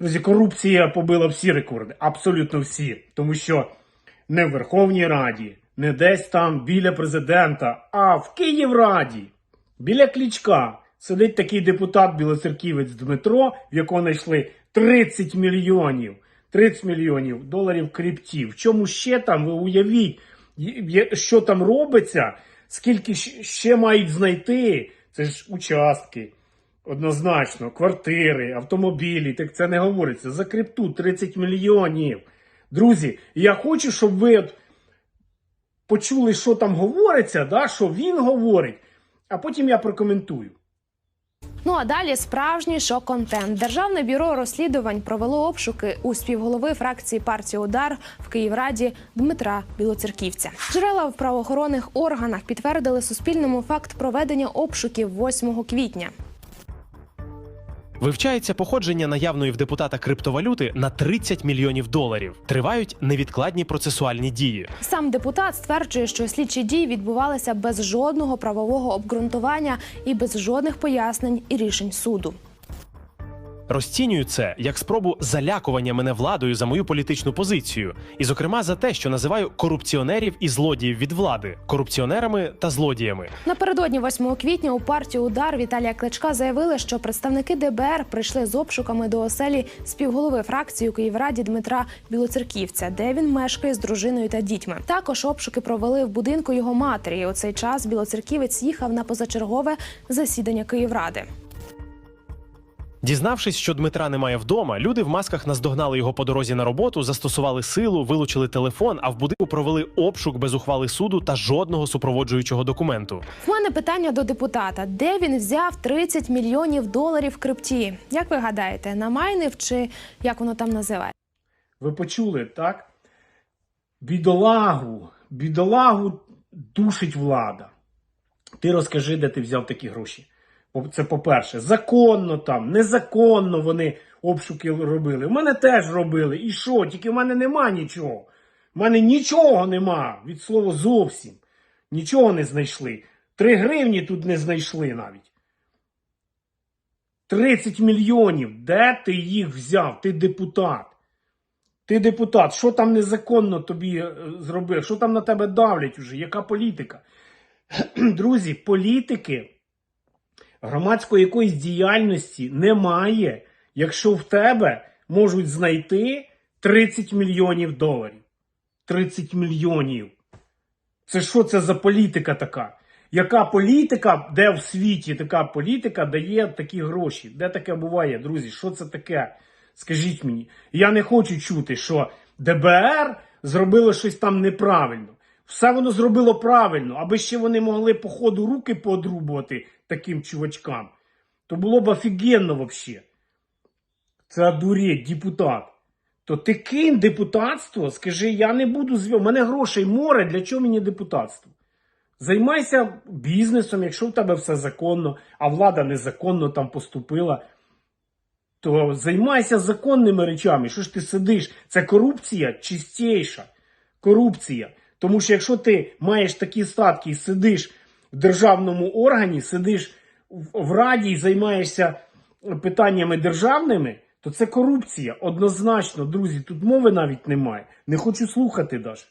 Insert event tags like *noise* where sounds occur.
Друзі, корупція побила всі рекорди, абсолютно всі. Тому що не в Верховній Раді, не десь там біля президента, а в Київраді, біля Клічка, сидить такий депутат білоцерківець Дмитро, в якого знайшли 30 мільйонів. 30 мільйонів доларів криптів. В чому ще там, ви уявіть, що там робиться, скільки ще мають знайти. Це ж участки, однозначно, квартири, автомобілі. Так це не говориться. За крипту 30 мільйонів. Друзі, я хочу, щоб ви от почули, що там говориться, да, що він говорить, а потім я прокоментую. Ну а далі справжній шок-контент. Державне бюро розслідувань провело обшуки у співголови фракції партії Удар в Київраді Дмитра Білоцерківця. Джерела в правоохоронних органах підтвердили Суспільному факт проведення обшуків 8 квітня. Вивчається походження наявної в депутата криптовалюти на 30 мільйонів доларів. Тривають невідкладні процесуальні дії. Сам депутат стверджує, що слідчі дії відбувалися без жодного правового обґрунтування і без жодних пояснень і рішень суду. Розцінюю це як спробу залякування мене владою за мою політичну позицію, і, зокрема, за те, що називаю корупціонерів і злодіїв від влади корупціонерами та злодіями. Напередодні 8 квітня у партію Удар Віталія Кличка заявили, що представники ДБР прийшли з обшуками до оселі співголови фракції у Київраді Дмитра Білоцерківця, де він мешкає з дружиною та дітьми. Також обшуки провели в будинку його матері. І у цей час Білоцерківець їхав на позачергове засідання Київради. Дізнавшись, що Дмитра немає вдома, люди в масках наздогнали його по дорозі на роботу, застосували силу, вилучили телефон, а в будинку провели обшук без ухвали суду та жодного супроводжуючого документу. В мене питання до депутата: де він взяв 30 мільйонів доларів в крипті? Як ви гадаєте, намайнив чи як воно там називає? Ви почули, так? Бідолагу, бідолагу душить влада. Ти розкажи, де ти взяв такі гроші. Це по-перше, законно там, незаконно вони обшуки робили. У мене теж робили. І що? Тільки в мене нема нічого. У мене нічого нема. Від слова зовсім. Нічого не знайшли. Три гривні тут не знайшли навіть. 30 мільйонів. Де ти їх взяв? Ти депутат. Ти депутат, що там незаконно тобі е, зробив? Що там на тебе давлять уже? Яка політика? *clears throat* Друзі, політики громадської якоїсь діяльності немає, якщо в тебе можуть знайти 30 мільйонів доларів. 30 мільйонів. Це що це за політика така? Яка політика, де в світі така політика дає такі гроші? Де таке буває, друзі? Що це таке? Скажіть мені. Я не хочу чути, що ДБР зробило щось там неправильно. Все воно зробило правильно, аби ще вони могли по ходу руки поодрубувати таким чувачкам. То було б офігенно взагалі. Це одуреть, депутат. То ти кинь депутатство, скажи, я не буду зв'язку. У мене грошей море, для чого мені депутатство? Займайся бізнесом, якщо в тебе все законно, а влада незаконно там поступила, то займайся законними речами. Що ж ти сидиш? Це корупція чистіша. Корупція. Тому що якщо ти маєш такі статки і сидиш в державному органі, сидиш в раді і займаєшся питаннями державними, то це корупція. Однозначно, друзі, тут мови навіть немає. Не хочу слухати даже.